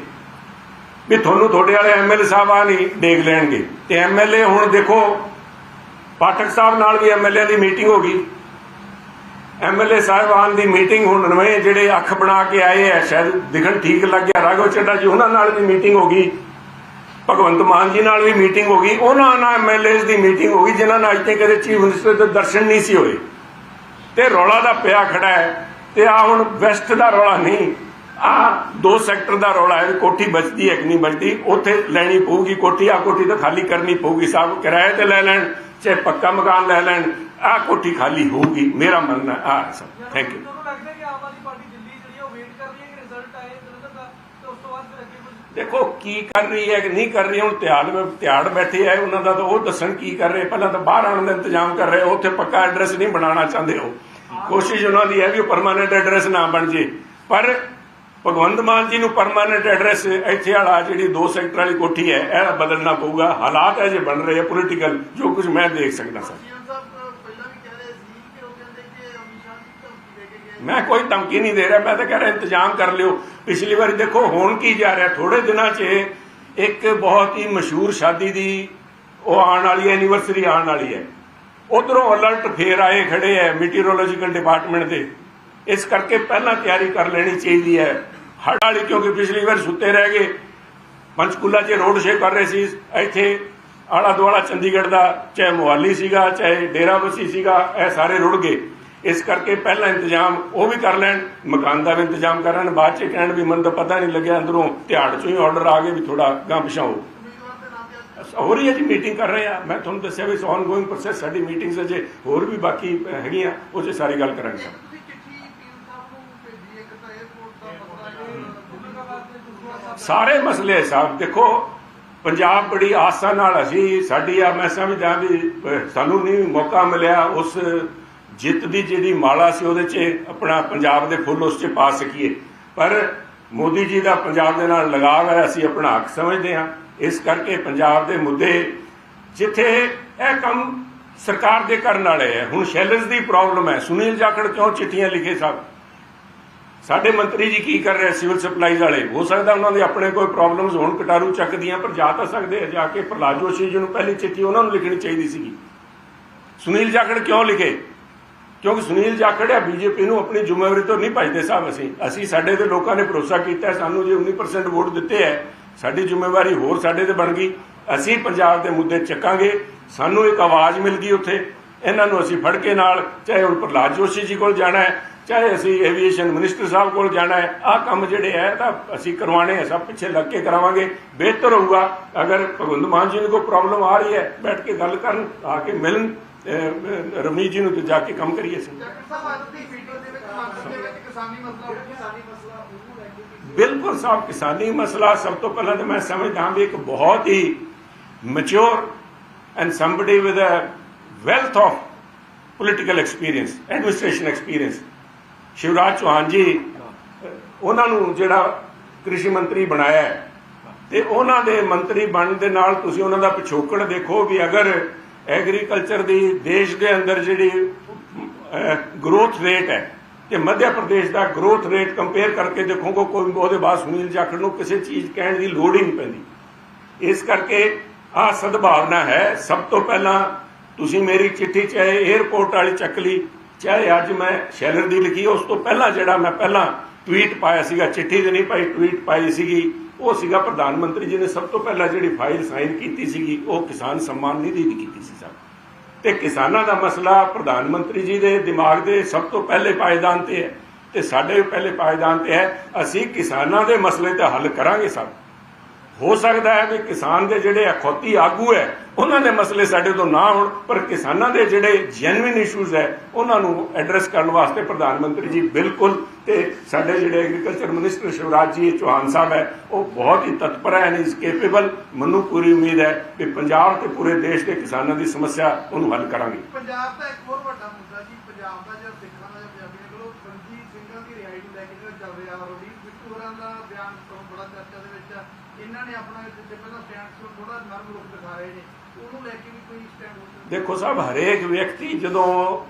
ਵੀ ਤੁਹਾਨੂੰ ਤੁਹਾਡੇ ਵਾਲੇ ਐਮਐਲਏ ਸਾਹਿਬ ਆ ਨਹੀਂ ਦੇਖ ਲੈਣਗੇ। ਤੇ ਐਮਐਲਏ ਹੁਣ ਦੇਖੋ, ਪਾਠਕ ਸਾਹਿਬ ਨਾਲ ਵੀ ਐਮਐਲਏ ਦੀ ਮੀਟਿੰਗ ਹੋ ਗਈ। ਐਮਐਲਏ ਸਾਹਿਬਾਨ ਦੀ ਮੀਟਿੰਗ ਹੁਣ ਨਵੇਂ ਜਿਹੜੇ ਅੱਖ ਬਣਾ ਕੇ ਆਏ ਐ ਸ਼ਾਇਦ ਦਿਖਣ ਠੀਕ ਲੱਗਿਆ, ਰਾਘਵ ਚੱਡਾ ਜੀ ਉਹਨਾਂ ਨਾਲ ਵੀ ਮੀਟਿੰਗ ਹੋ ਗਈ, ਭਗਵੰਤ ਮਾਨ ਜੀ ਨਾਲ ਵੀ ਮੀਟਿੰਗ ਹੋ ਗਈ, ਉਹਨਾਂ ਨਾਲ ਐਮਐਲਏਜ਼ ਦੀ ਮੀਟਿੰਗ ਹੋ ਗਈ, ਜਿਨ੍ਹਾਂ ਨਾਲ ਅੱਜ ਤੱਕ ਕਦੇ ਚੀਫ ਮਿਨਿਸਟਰ ਦੇ ਦਰਸ਼ਨ ਨਹੀਂ ਸੀ ਹੋਏ। ਤੇ ਰੌਲਾ ਦਾ ਪਿਆ ਖੜਾ ਹੈ, ਤੇ ਆ ਹੁਣ ਵੈਸਟ ਦਾ ਰੌਲਾ ਨਹੀਂ ਆ ਦੋ ਸੈਕਟਰ ਦਾ ਰੌਲਾ ਹੈ, ਕੋਠੀ ਬਚਦੀ ਹੈ ਕਿ ਨਹੀਂ ਬਚਦੀ, ਉੱਥੇ ਲੈਣੀ ਪਊਗੀ ਕੋਠੀ ਆ ਕੋਠੀ ਤਾਂ ਖਾਲੀ ਕਰਨੀ ਪਊਗੀ ਸਾਹਿਬ ਕਿਰਾਏ ਤੇ ਲੈ ਲੈਣ, ਚਾਹੇ ਪੱਕਾ ਮਕਾਨ ਲੈ ਲੈਣ ਆ ਕੋਠੀ ਖਾਲੀ ਹੋਊਗੀ ਮੇਰਾ ਮੰਨਣਾ ਆ ਸਰ ਥੈਂਕ ਯੂ ਤੁਹਾਨੂੰ ਲੱਗਦਾ ਕਿ ਆਮ ਆਦਮੀ ਪਾਰਟੀ ਦਿੱਲੀ ਜਿਹੜੀ ਆ ਉਹ ਵੇਟ ਕਰ ਰਹੀ ਹੈ ਕਿ ਰਿਜ਼ਲਟ ਆਏ ਜਲੰਧਰ ਦਾ ਤੇ ਉਸ ਤੋਂ ਬਾਅਦ ਫਿਰ ਅੱਗੇ ਕੁਝ ਦੇਖੋ ਕੀ ਕਰ ਰਹੀ ਹੈ ਕਿ ਨਹੀਂ ਕਰ ਰਹੀ ਹੁਣ ਤਿਆੜ ਤਿਆੜ ਬੈਠੇ ਆ ਉਹਨਾਂ ਦਾ ਤਾਂ ਉਹ ਦੱਸਣ ਕੀ ਕਰ ਰਹੇ ਪਹਿਲਾਂ ਤਾਂ ਬਾਹਰ ਆਉਣ ਦਾ ਇੰਤਜ਼ਾਮ ਕਰ ਰਹੇ ਉੱਥੇ ਪੱਕਾ ਐਡਰੈਸ ਨਹੀਂ ਬਣਾਉਣਾ ਚਾਹੁੰਦੇ ਹੋ। ਕੋਸ਼ਿਸ਼ ਉਹਨਾਂ ਦੀ ਹੈ ਵੀ ਉਹ ਪਰਮਾਨੈਂਟ ਐਡਰੈਸ ਨਾ ਬਣ ਜੇ। ਪਰ ਭਗਵੰਤ ਮਾਨ ਜੀ ਨੂੰ ਪਰਮਾਨੈਂਟ ਐਡਰੈਸ ਇੱਥੇ ਵਾਲਾ ਜਿਹੜੀ ਦੋ ਸੈਕਟਰ ਵਾਲੀ ਕੋਠੀ ਹੈ ਇਹ ਬਦਲਣਾ ਪਊਗਾ। ਹਾਲਾਤ ਹੈ ਜੇ ਬਣ ਰਹੇ ਆ ਪੋਲੀਟੀਕਲ ਜੋ ਕੁਝ ਮੈਂ ਦੇਖ ਸਕਦਾ ਸਰ ਸੀਐਮ ਸਾਹਿਬ ਅਹ, ਪਹਿਲਾਂ ਵੀ ਕਹਿ ਰਹੇ ਸੀ ਕਿ ਉਹ ਕਹਿੰਦੇ ਕਿ ਅਮਿਤ ਸ਼ਾਹ ਦੀ ਧਮਕੀ ਦੇ ਕੇ ਗਏ ਮੈਂ ਕੋਈ ਧਮਕੀ ਨਹੀਂ ਦੇ ਰਿਹਾ, ਮੈਂ ਤਾਂ ਕਹਿ ਰਿਹਾ ਇੰਤਜ਼ਾਮ ਕਰ ਲਿਓ। ਪਿਛਲੀ ਵਾਰੀ ਦੇਖੋ, ਹੁਣ ਕੀ ਜਾ ਰਿਹਾ? ਥੋੜੇ ਦਿਨਾਂ 'ਚ ਇੱਕ ਬਹੁਤ ਹੀ ਮਸ਼ਹੂਰ ਸ਼ਾਦੀ ਦੀ ਉਹ ਆਉਣ ਵਾਲੀ ਹੈ ਐਨੀਵਰਸਰੀ ਆਉਣ ਵਾਲੀ ਹੈ। ਉਧਰੋਂ ਅਲਰਟ ਫੇਰ ਆਏ, ਖੜੇ ਹੈ ਮੀਟੀਓਰੋਲੋਜੀਕਲ ਡਿਪਾਰਟਮੈਂਟ ਦੇ। ਇਸ ਕਰਕੇ ਪਹਿਲਾਂ ਤਿਆਰੀ ਕਰ ਲੈਣੀ ਚਾਹੀਦੀ ਹੈ। ਹੜ ਵਾਲੀ, ਕਿਉਂਕਿ ਪਿਛਲੀ ਵਾਰ ਸੁੱਤੇ ਰਹਿ ਗਏ। ਪੰਚਕੂਲਾ 'ਚ ਰੋਡ ਸ਼ੇਅ ਕਰ ਰਹੇ ਸੀ। ਇੱਥੇ ਆਲਾ ਦੁਆਲਾ ਚੰਡੀਗੜ੍ਹ ਦਾ ਚਾਹੇ ਮੁਹਾਲੀ ਸੀਗਾ, ਚਾਹੇ ਡੇਰਾਬੱਸੀ ਸੀਗਾ, ਇਹ ਸਾਰੇ ਰੁੜ ਗਏ। ਇਸ ਕਰਕੇ ਪਹਿਲਾਂ ਇੰਤਜ਼ਾਮ ਉਹ ਵੀ ਕਰ ਲੈਣ, ਮਕਾਨ ਦਾ ਵੀ ਇੰਤਜ਼ਾਮ ਕਰਨ ਬਾਅਦ 'ਚ ਕਹਿਣ ਵੀ ਮੈਨੂੰ ਤਾਂ ਪਤਾ ਨਹੀਂ ਲੱਗਿਆ ਅੰਦਰੋਂ ਤਿਹਾੜ 'ਚੋਂ ਹੀ ਆਰਡਰ ਆ ਗਏ ਵੀ ਥੋੜਾ ਗਾਂ ਪਿਛਾਓ ਹੋ ਰਹੀ ਹੈ ਜੀ ਮੀਟਿੰਗ ਕਰ ਰਹੇ ਆ। ਮੈਂ ਤੁਹਾਨੂੰ ਦੱਸਿਆ ਵੀ ਔਨ ਗੋਇੰਗ ਪ੍ਰੋਸੈਸ ਸਾਡੀ ਮੀਟਿੰਗਸ ਅਜੇ ਹੋਰ ਵੀ ਬਾਕੀ ਹੈਗੀਆਂ, ਉਹ 'ਚ ਸਾਰੀ ਗੱਲ ਕਰਾਂਗੇ। ਸਾਰੇ ਮਸਲੇ ਸਾਹਿਬ ਦੇਖੋ। ਪੰਜਾਬ ਬੜੀ ਆਸਾਂ ਨਾਲ ਅਸੀਂ, ਸਾਡੀ ਆ, ਮੈਂ ਸਮਝਦਾ ਵੀ ਸਾਨੂੰ ਨਹੀਂ ਮੌਕਾ ਮਿਲਿਆ ਉਸ ਜਿੱਤ ਦੀ ਜਿਹੜੀ ਮਾਲਾ ਸੀ ਉਹਦੇ 'ਚ ਆਪਣਾ ਪੰਜਾਬ ਦੇ ਫੁੱਲ ਉਸ 'ਚ ਪਾ ਸਕੀਏ। ਪਰ ਮੋਦੀ ਜੀ ਦਾ ਪੰਜਾਬ ਦੇ ਨਾਲ ਲਗਾਵ ਹੈ ਅਸੀਂ ਆਪਣਾ ਹੱਕ ਸਮਝਦੇ ਹਾਂ। ਇਸ ਕਰਕੇ ਪੰਜਾਬ ਦੇ ਮੁੱਦੇ ਜਿੱਥੇ ਇਹ ਕੰਮ ਸਰਕਾਰ ਦੇ ਕਰਨ ਵਾਲੇ ਹੈ ਹੁਣ ਸ਼ੈਲਰਸ ਦੀ ਪ੍ਰੋਬਲਮ ਹੈ। ਸੁਨੀਲ ਜਾਖੜ ਕਿਉਂ ਚਿੱਠੀਆਂ ਲਿਖੇ ਸਭ? ਸਾਡੇ ਮੰਤਰੀ ਜੀ ਕੀ ਕਰ ਰਹੇ ਸਿਵਲ ਸਪਲਾਈਜ਼ ਵਾਲੇ? ਹੋ ਸਕਦਾ ਉਹਨਾਂ ਦੇ ਆਪਣੇ ਕੋਈ ਪ੍ਰੋਬਲਮਸ ਹੋਣ, ਕਟਾਰੂ ਚੱਕਦੀਆਂ, ਪਰ ਜਾ ਤਾਂ ਸਕਦੇ ਆ। ਜਾ ਕੇ ਪ੍ਰਹਲਾਦ ਜੋਸ਼ੀ ਜੀ ਨੂੰ ਪਹਿਲੀ ਚਿੱਠੀ ਉਹਨਾਂ ਨੂੰ ਲਿਖਣੀ ਚਾਹੀਦੀ ਸੀਗੀ। ਸੁਨੀਲ ਜਾਖੜ ਕਿਉਂ ਲਿਖੇ? ਕਿਉਂਕਿ ਸੁਨੀਲ ਜਾਖੜ ਆ ਬੀਜੇਪੀ ਨੂੰ ਆਪਣੀ ਜ਼ਿੰਮੇਵਾਰੀ ਤੋਂ ਨਹੀਂ ਭਜਦੇ ਸਾਹਿਬ ਅਸੀਂ। ਅਸੀਂ ਸਾਡੇ ਤੇ ਲੋਕਾਂ ਨੇ ਭਰੋਸਾ ਕੀਤਾ ਹੈ, ਸਾਨੂੰ ਜੇ 19% ਵੋਟ ਦਿੱਤੇ ਹੈ ਸਾਡੀ ਜ਼ਿੰਮੇਵਾਰੀ ਹੋਰ ਸਾਡੇ ਤੇ ਬਣ ਗਈ। ਅਸੀਂ ਪੰਜਾਬ ਦੇ ਮੁੱਦੇ ਚੱਕਾਂਗੇ ਸਾਨੂੰ ਇੱਕ ਆਵਾਜ਼ ਮਿਲ ਗਈ ਉੱਥੇ। ਇਹਨਾਂ ਨੂੰ ਅਸੀਂ ਫੜ ਕੇ ਨਾਲ ਚਾਹੇ ਹੁਣ ਪ੍ਰਹਲਾਦ ਜੋਸ਼ੀ ਜੀ ਕੋਲ ਜਾਣਾ ਹੈ ਚਾਹੇ ਅਸੀਂ ਐਵੀਏਸ਼ਨ ਮਿਨਿਸਟਰ ਸਾਹਿਬ ਕੋਲ ਜਾਣਾ ਹੈ ਆਹ ਕੰਮ ਜਿਹੜੇ ਹੈ ਤਾਂ ਅਸੀਂ ਕਰਵਾਣੇ ਹੈ ਸਭ ਪਿੱਛੇ ਲੱਗ ਕੇ ਕਰਾਵਾਂਗੇ। ਬਿਹਤਰ ਹੋਊਗਾ ਅਗਰ ਭਗਵੰਤ ਮਾਨ ਜੀ ਨੂੰ ਕੋਈ ਪ੍ਰੋਬਲਮ ਆ ਰਹੀ ਹੈ ਬੈਠ ਕੇ ਗੱਲ ਕਰਨ ਆ ਕੇ ਮਿਲਣ। ਰਵਨੀਤ ਜੀ ਨੂੰ ਤੇ ਜਾ ਕੇ ਕੰਮ ਕਰੀਏ ਕੇ ਬਿਲਕੁਲ ਸਾਹਿਬ ਕਿਸਾਨੀ ਮਸਲਾ ਸਭ ਤੋਂ ਪਹਿਲਾਂ ਤਾਂ ਮੈਂ ਸਮਝਦਾ ਹਾਂ ਵੀ ਇੱਕ ਬਹੁਤ ਹੀ mature and somebody with a wealth of political experience administration experience. Shivraj Chouhan ji ਉਹਨਾਂ ਨੂੰ ਜਿਹੜਾ ਕ੍ਰਿਸ਼ੀ ਮੰਤਰੀ ਬਣਾਇਆ ਤੇ ਉਹਨਾਂ ਦੇ ਮੰਤਰੀ ਬਣਨ ਦੇ ਨਾਲ ਤੁਸੀਂ ਉਹਨਾਂ ਦਾ ਪਿਛੋਕੜ ਦੇਖੋ ਵੀ ਅਗਰ ਐਗਰੀਕਲਚਰ ਦੀ ਦੇਸ਼ ਦੇ ਅੰਦਰ ਜਿਹੜੀ ਗਰੋਥ ਰੇਟ ਹੈ ਤੇ ਮੱਧ ਪ੍ਰਦੇਸ਼ ਦਾ ਗਰੋਥ ਰੇਟ ਕੰਪੇਅਰ ਕਰਕੇ ਦੇਖੋਗੇ ਕੋਈ ਉਹਦੇ ਬਾਅਦ ਸੁਨੀਲ ਜਾਖੜ ਨੂੰ ਕਿਸੇ ਚੀਜ਼ ਕਹਿਣ ਦੀ ਲੋੜ ਹੀ ਨਹੀਂ ਪੈਂਦੀ। ਇਸ ਕਰਕੇ ਆ ਸਦਭਾਵਨਾ ਹੈ, ਸਭ ਤੋਂ ਪਹਿਲਾਂ ਤੁਸੀਂ ਮੇਰੀ ਚਿੱਠੀ ਚਾਹੇ 에ਅਰਪੋਰਟ ਵਾਲੀ ਚੱਕ ਲਈ, ਚਾਹੇ ਅੱਜ ਮੈਂ ਸ਼ੈਲਰ ਦੀ ਲਿਖੀ, ਉਸ ਤੋਂ ਪਹਿਲਾਂ ਜਿਹੜਾ ਮੈਂ ਪਹਿਲਾਂ ਟਵੀਟ ਪਾਇਆ ਸੀਗਾ, ਚਿੱਠੀ ਤੇ ਨਹੀਂ ਭਾਈ ਟਵੀਟ ਪਾਈ ਸੀਗੀ। ਉਹ ਸੀਗਾ ਪ੍ਰਧਾਨ ਮੰਤਰੀ ਜੀ ਨੇ ਸਭ ਤੋਂ ਪਹਿਲਾਂ ਜਿਹੜੀ ਫਾਈਲ ਸਾਈਨ ਕੀਤੀ ਸੀਗੀ, ਉਹ ਕਿਸਾਨ ਸਨਮਾਨ ਨਿਧੀ ਦੀ ਕੀਤੀ ਸੀ ਸਰ। ਤੇ ਕਿਸਾਨਾਂ ਦਾ ਮਸਲਾ ਪ੍ਰਧਾਨ ਮੰਤਰੀ ਜੀ ਦੇ ਦਿਮਾਗ ਦੇ ਸਭ ਤੋਂ ਪਹਿਲੇ ਪਾਇਦਾਨ ਤੇ ਹੈ। ਤੇ ਸਾਡੇ ਪਹਿਲੇ ਪਾਇਦਾਨ ਤੇ ਹੈ। ਅਸੀਂ ਕਿਸਾਨਾਂ ਦੇ ਮਸਲੇ ਤੇ ਹੱਲ ਕਰਾਂਗੇ ਸਭ ਹੋ ਸਕਦਾ ਹੈ ਵੀ ਕਿਸਾਨ ਦੇ ਜਿਹੜੇ ਅਖੌਤੀ ਆਗੂ ਹੈ, ਉਹਨਾਂ ਦੇ ਮਸਲੇ ਸਾਡੇ ਤੋਂ ਨਾ ਹੋਣ, ਪਰ ਕਿਸਾਨਾਂ ਦੇ ਜਿਹੜੇ ਜੈਨੂਇਨ ਇਸ਼ੂਜ਼ ਹੈ, ਉਹਨਾਂ ਨੂੰ ਐਡਰੈਸ ਕਰਨ ਵਾਸਤੇ ਪ੍ਰਧਾਨ ਮੰਤਰੀ ਜੀ ਬਿਲਕੁਲ ਤੇ ਸਾਡੇ ਜਿਹੜੇ ਐਗਰੀਕਲਚਰ ਮਿਨਿਸਟਰ ਸ਼ਿਵਰਾਜ ਜੀ ਚੌਹਾਨ ਸਾਹਿਬ ਹੈ, ਉਹ ਬਹੁਤ ਹੀ ਤਤਪਰ ਹੈ ਐਂਡ ਇਜ਼ ਕੇਪੇਬਲ ਮੈਨੂੰ ਪੂਰੀ ਉਮੀਦ ਹੈ ਕਿ ਪੰਜਾਬ ਤੇ ਪੂਰੇ ਦੇਸ਼ ਦੇ ਕਿਸਾਨਾਂ ਦੀ ਸਮੱਸਿਆ ਉਹਨੂੰ ਹੱਲ ਕਰਾਂਗੇ। ਪੰਜਾਬ ਦਾ ਇੱਕ ਹੋਰ ਵੱਡਾ ਮੁੱਦਾ ਜੀ, ਪੰਜਾਬ ਦਾ ਜਿਹੜਾ ਸਿੱਖਾਂ ਦਾ ਜਾਂ ਪੰਜਾਬੀਆਂ ਕੋਲੋਂ ਸੰਜੀਤ ਸਿੰਘਾਂ ਦੀ ਰਿਹਾਈ ਨੂੰ ਲੈ ਕੇ ਜਿਹੜਾ ਚੱਲ ਰਿਹਾ ਰਵਨੀਤ ਬਿੱਟੂ ਹੋਰਾਂ ਦਾ ਬਿਆਨ ਤੋਂ ਬੜਾ ਚਰਚਾ ਦੇ ਵਿੱਚ ਆ। ਇਹਨਾਂ ਨੇ ਆਪਣਾ ਜਿੱਥੇ ਪਹਿਲਾਂ ਸਟੈਂਡ ਤੋਂ ਥੋੜਾ ਨਰਮ ਰੁਖ ਦਿਖਾ ਰਹੇ ਨੇ। ਉਹਨੂੰ ਲੈ ਕੇ ਵੀ ਕੋਈ ਸਟੈਂਡ ਦੇਖੋ ਸਾਹਿਬ, ਹਰੇਕ ਵਿਅਕਤੀ ਜਦੋਂ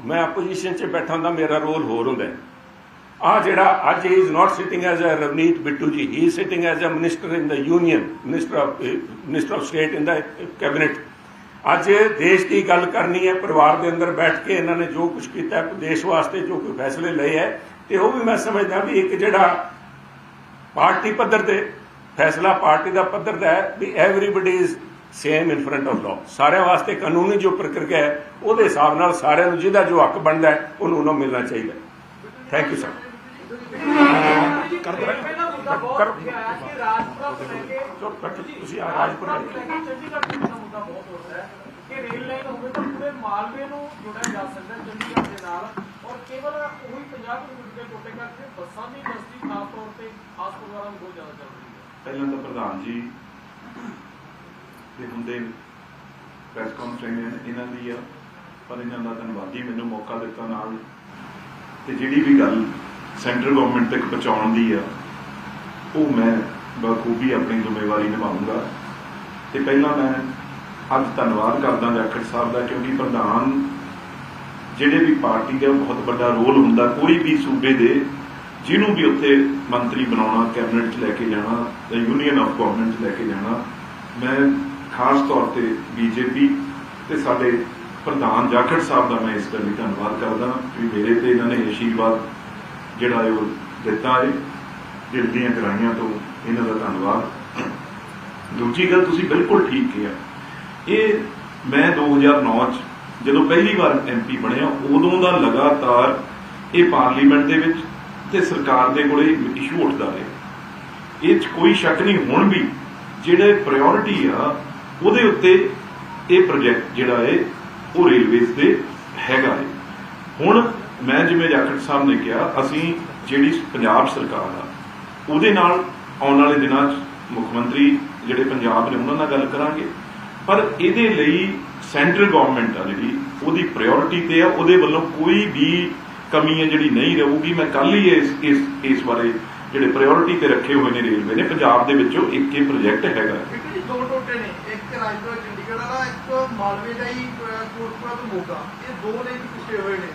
ਮੈਂ ਆਪੋਜੀਸ਼ਨ 'ਚ ਬੈਠਾ ਹੁੰਦਾ, ਮੇਰਾ ਰੋਲ ਹੋਰ ਹੁੰਦਾ ਹੈ। ਆ ਜਿਹੜਾ ਅੱਜ he is not sitting as a Ravneet Bittu ji he is sitting as a minister in the union minister of minister of state in the cabinet ਅੱਜ ਦੇਸ਼ ਦੀ ਗੱਲ ਕਰਨੀ ਹੈ, ਪਰਿਵਾਰ ਦੇ ਅੰਦਰ ਬੈਠ ਕੇ ਇਹਨਾਂ ਨੇ ਜੋ ਕੁਝ ਕੀਤਾ ਹੈ, ਦੇਸ਼ ਵਾਸਤੇ ਜੋ ਕੋਈ ਫੈਸਲੇ ਲਏ ਹੈ, ਤੇ ਉਹ ਵੀ ਮੈਂ ਸਮਝਦਾ ਵੀ ਇੱਕ ਜਿਹੜਾ ਪਾਰਟੀ ਪੱਧਰ ਤੇ ਫੈਸਲਾ ਪਾਰਟੀ ਦਾ ਪੱਧਰ ਦਾ ਹੈ ਵੀ everybody is same in front of law ਸਾਰਿਆਂ ਵਾਸਤੇ ਕਾਨੂੰਨੀ ਜੋ ਪ੍ਰਕਿਰਿਆ ਹੈ, ਉਹਦੇ ਹਿਸਾਬ ਨਾਲ ਸਾਰਿਆਂ ਨੂੰ ਜਿਹਦਾ ਜੋ ਹੱਕ ਬਣਦਾ ਹੈ, ਉਹਨੂੰ ਉਹਨੂੰ ਮਿਲਣਾ ਚਾਹੀਦਾ। ਥੈਂਕ ਯੂ ਸਰ ਤੁਸੀਂ ਆ ਰਾਜਪੁਰ ਕਿ ਰੇਲ ਲਾਈਨ ਹੋਵੇ ਤਾਂ ਪੂਰੇ ਮਾਲਵੇ ਨੂੰ ਜੋੜਿਆ ਜਾ ਸਕਦਾ ਚੰਡੀਗੜ੍ਹ ਦੇ ਨਾਲ ਔਰ ਕੇਵਲ ਉਹੀ 50 ਕਿਲੋਮੀਟਰ ਦੇ ਕੋਟੇ ਕਰਕੇ ਬੱਸਾਂ ਦੀ ਬਸਤੀ ਖਾਸ ਤੌਰ ਤੇ ਖਾਸ ਪਰਿਵਾਰਾਂ ਬਹੁਤ ਜ਼ਿਆਦਾ ਚੱਲ ਰਹੀ ਪਹਿਲਾਂ ਤਾਂ ਪ੍ਰਧਾਨ ਜੀ ਦੇ ਹੁੰਦੇ ਪ੍ਰੈਸ ਕਾਨਫਰੰਸ ਇਹਨਾਂ ਦੀ ਆ, ਪਰ ਇਹਨਾਂ ਦਾ ਧੰਨਵਾਦੀ ਮੈਨੂੰ ਮੌਕਾ ਦਿੱਤਾ ਨਾਲ। ਤੇ ਜਿਹੜੀ ਵੀ ਗੱਲ ਸੈਂਟਰ ਗਵਰਨਮੈਂਟ ਤੱਕ ਪਹੁੰਚਾਉਣ ਦੀ ਆ, ਉਹ ਮੈਂ ਬਖੂਬੀ ਆਪਣੀ ਜ਼ਿੰਮੇਵਾਰੀ ਨਿਭਾਉਂਗਾ ਤੇ ਪਹਿਲਾਂ ਮੈਂ ਅੱਜ ਧੰਨਵਾਦ ਕਰਦਾ ਜਾਖੜ ਸਾਹਿਬ ਦਾ, ਕਿਉਂਕਿ ਪ੍ਰਧਾਨ ਜਿਹੜੇ ਵੀ ਪਾਰਟੀ ਦਾ ਬਹੁਤ ਵੱਡਾ ਰੋਲ ਹੁੰਦਾ, ਕੋਈ ਵੀ ਸੂਬੇ ਦੇ ਜਿਹਨੂੰ ਵੀ ਉੱਥੇ ਮੰਤਰੀ ਬਣਾਉਣਾ, ਕੈਬਨਿਟ 'ਚ ਲੈ ਕੇ ਜਾਣਾ ਜਾਂ ਯੂਨੀਅਨ ਆਫ ਗਵਰਨਮੈਂਟ 'ਚ ਲੈ ਕੇ ਜਾਣਾ, ਮੈਂ ਖਾਸ ਤੌਰ ਤੇ ਬੀਜੇਪੀ ਤੇ ਸਾਡੇ ਪ੍ਰਧਾਨ ਜਾਖੜ ਸਾਹਿਬ ਦਾ ਮੈਂ ਇਸ ਗੱਲ ਲਈ ਧੰਨਵਾਦ ਕਰਦਾ ਕਿ ਮੇਰੇ ਤੇ ਇਹਨਾਂ ਨੇ ਆਸ਼ੀਰਵਾਦ ਜਿਹੜਾ ਹੈ ਉਹ ਦਿੱਤਾ ਹੈ, ਦਿਲ ਦੀਆਂ ਗਰਾਈਆਂ ਤੋਂ ਇਹਨਾਂ ਦਾ ਧੰਨਵਾਦ। ਦੂਜੀ ਗੱਲ ਤੁਸੀਂ ਬਿਲਕੁਲ ਠੀਕ ਕਿਹਾ। ਇਹ ਮੈਂ 2009 ਚ ਜਦੋਂ ਪਹਿਲੀ ਵਾਰ ਐਮਪੀ ਬਣਿਆ, ਉਦੋਂ ਦਾ ਲਗਾਤਾਰ ਇਹ ਪਾਰਲੀਮੈਂਟ ਦੇ ਵਿੱਚ ਤੇ ਸਰਕਾਰ ਦੇ ਕੋਲੇ ਇਸ਼ੂ ਉੱਠਦਾ ਰਿਹਾ। ਇਹ ਚ ਕੋਈ ਸ਼ੱਕ ਨਹੀਂ, ਹੁਣ ਵੀ ਜਿਹੜੇ ਪ੍ਰਾਇੋਰਟੀ ਆ, ਉਹਦੇ ਉੱਤੇ ਇਹ ਪ੍ਰੋਜੈਕਟ ਜਿਹੜਾ ਹੈ ਉਹ ਰੇਲਵੇਜ਼ ਦੇ ਹੈਗਾ ਹੈ ਹੁਣ ਮੈਂ ਜਿਵੇਂ ਜਾਖੜ ਸਾਹਿਬ ਨੇ ਕਿਹਾ, ਅਸੀਂ ਜਿਹੜੀ ਪੰਜਾਬ ਸਰਕਾਰ ਆ, ਉਹਦੇ ਨਾਲ ਆਉਣ ਵਾਲੇ ਦਿਨਾਂ 'ਚ ਮੁੱਖ ਮੰਤਰੀ ਜਿਹੜੇ ਪੰਜਾਬ ਨੇ, ਉਹਨਾਂ ਨਾਲ ਗੱਲ ਕਰਾਂਗੇ। ਪਰ ਇਹਦੇ ਲਈ ਸੈਂਟਰਲ ਗਵਰਨਮੈਂਟ ਆ ਜਿਹੜੀ, ਉਹਦੀ ਪ੍ਰਾਇੋਰਟੀ ਤੇ ਆ, ਉਹਦੇ ਵੱਲੋਂ ਕੋਈ ਵੀ ਕਮੀ ਹੈ ਜਿਹੜੀ ਨਹੀਂ ਰਹੂਗੀ। ਮੈਂ ਕੱਲ ਹੀ ਇਸ ਇਸ ਇਸ ਬਾਰੇ ਜਿਹੜੇ ਪ੍ਰਾਇੋਰਟੀ ਤੇ ਰੱਖੇ ਹੋਏ ਨੇ ਰੇਲਵੇ ਨੇ ਪੰਜਾਬ ਦੇ ਵਿੱਚੋਂ ਇੱਕ ਇਹ ਪ੍ਰੋਜੈਕਟ ਹੈਗਾ। ਦੋ ਟੋਟੇ ਨੇ। ਇੱਕ ਰਾਜਪੁਰਾ ਚੰਡੀਗੜ੍ਹ ਵਾਲਾ ਇੱਕ ਮਾਲਵੇ ਦਾ ਹੀ ਕੋਟਪੁਰਾ ਤੋਂ ਮੋਗਾ। ਇਹ ਦੋ ਨੇ ਪਿਛੇ ਹੋਏ ਨੇ।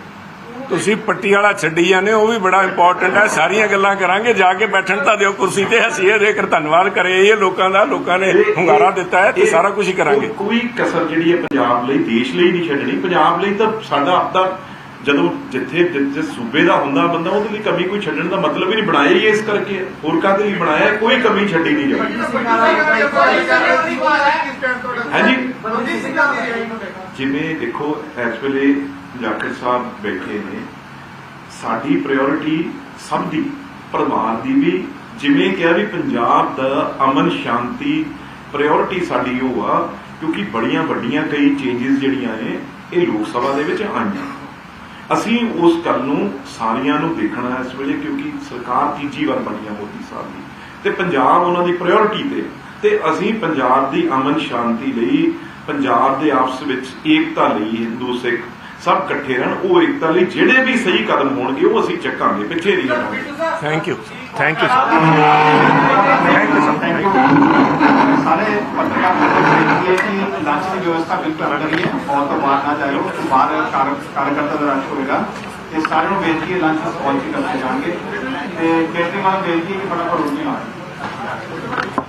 ਤੁਸੀਂ ਪੱਟੀ ਵਾਲਾ ਛੱਡੀ ਜਾਂਦੇ ਹੋ, ਉਹ ਵੀ ਬੜਾ ਇੰਪੋਰਟੈਂਟ ਹੈ। ਸਾਰੀਆਂ ਗੱਲਾਂ ਕਰਾਂਗੇ ਜਾ ਕੇ ਬੈਠਣ ਤਾਂ ਦਿਓ ਕੁਰਸੀ ਤੇ। ਅਸੀਂ ਇਹ ਜੇਕਰ ਧੰਨਵਾਦ ਕਰੇ ਇਹ ਲੋਕਾਂ ਦਾ ਲੋਕਾਂ ਨੇ ਹੁੰਗਾਰਾ ਦਿੱਤਾ ਹੈ ਤੇ ਇਹ ਸਾਰਾ ਕੁਝ ਹੀ ਕਰਾਂਗੇ। ਕੋਈ- ਕੋਈ ਕਸਰ ਜਿਹੜੀ ਹੈ ਪੰਜਾਬ ਲਈ ਦੇਸ਼ ਲਈ ਨਹੀਂ ਛੱਡਣੀ। ਪੰਜਾਬ ਲਈ ਤਾਂ ਸਾਡਾ ਆਪਦਾ ਜਦੋਂ ਜਿੱਥੇ ਜਿੱਥੇ ਸੂਬੇ ਦਾ ਹੁੰਦਾ ਬੰਦਾ, ਉਹਦੇ ਲਈ ਕਮੀ ਕੋਈ ਛੱਡਣ ਦਾ ਮਤਲਬ ਹੀ ਨਹੀਂ ਬਣਾਇਆ ਹੀ ਇਸ ਕਰਕੇ। ਹੋਰ ਕਾਹਦੇ ਲਈ ਬਣਾਇਆ ਕੋਈ ਕਮੀ ਛੱਡੀ ਨਹੀਂ ਜਾਊਗੀ ਹਾਂਜੀ। ਰਣਜੀਤ ਸਿੰਘਾਂ ਜਿਵੇਂ ਦੇਖੋ, ਇਸ ਵੇਲੇ ਜਾਖੜ ਸਾਹਿਬ ਬੈਠੇ ਨੇ। ਸਾਡੀ ਪ੍ਰਾਇੋਰਟੀ ਸਭ ਦੀ, ਪਰਿਵਾਰ ਦੀ ਵੀ। ਜਿਵੇਂ ਕਿਹਾ ਵੀ ਪੰਜਾਬ ਦਾ ਅਮਨ ਸ਼ਾਂਤੀ ਪ੍ਰਾਇੋਰਟੀ ਸਾਡੀ ਉਹ ਆ, ਕਿਉਂਕਿ ਬੜੀਆਂ ਵੱਡੀਆਂ ਕਈ ਚੇਂਜਸ ਜਿਹੜੀਆਂ ਨੇ, ਇਹ ਲੋਕ ਸਭਾ ਦੇ ਵਿੱਚ ਆਈਆਂ। ਅਸੀਂ ਉਸ ਗੱਲ ਨੂੰ ਸਾਰੀਆਂ ਨੂੰ ਦੇਖਣਾ ਹੈ ਇਸ ਵੇਲੇ ਕਿਉਂਕਿ ਸਰਕਾਰ ਤੀਜੀ ਵਾਰ ਬਣੀ ਮੋਦੀ ਸਾਹਿਬ ਦੀ। ਤੇ ਪੰਜਾਬ ਉਹਨਾਂ ਦੀ ਪ੍ਰਾਇੋਰਟੀ ਤੇ ਤੇ ਅਸੀਂ ਪੰਜਾਬ ਦੀ ਅਮਨ ਸ਼ਾਂਤੀ ਲਈ ਪੰਜਾਬ ਦੇ ਆਪਸ ਵਿੱਚ ਏਕਤਾ ਲਈ ਹਿੰਦੂ ਸਿੱਖ ਸਭ ਇਕੱਠੇ ਰਹਿਣ ਉਹ ਏਕਤਾ ਲਈ ਜਿਹੜੇ ਵੀ ਸਹੀ ਕਦਮ ਹੋਣਗੇ ਉਹ ਅਸੀਂ ਚੱਕਾਂਗੇ ਪਿੱਛੇ ਨਹੀਂ ਹਟਾਂਗੇ thank you thank you sir thank you sir thank you ਸਾਰੇ ਪੱਤਰਕਾਰ ਬੇਨਤੀ ਹੈ ਕਿ ਲੰਚ ਦੀ ਵਿਵਸਥਾ ਬਿਲਕੁਲ ਅਲੱਗ ਰਹੀ ਹੈ। ਬਹੁਤ ਤੋਂ ਬਾਹਰ ਨਾ ਜਾਇਓ ਬਾਹਰ ਕਾਰਜਕਰਤਾ ਦਾ ਰਸ਼ ਹੋਵੇਗਾ ਤੇ ਸਾਰਿਆਂ ਨੂੰ ਬੇਨਤੀ ਹੈ ਲੰਚ ਸਪੌਂਸਰ ਕਰਕੇ ਜਾਣਗੇ। ਤੇ ਕੇਜਰੀਵਾਲ ਬੇਨਤੀ ਹੈ ਕਿ ਬੜਾ ਭਰੋਸਾ ਨਾ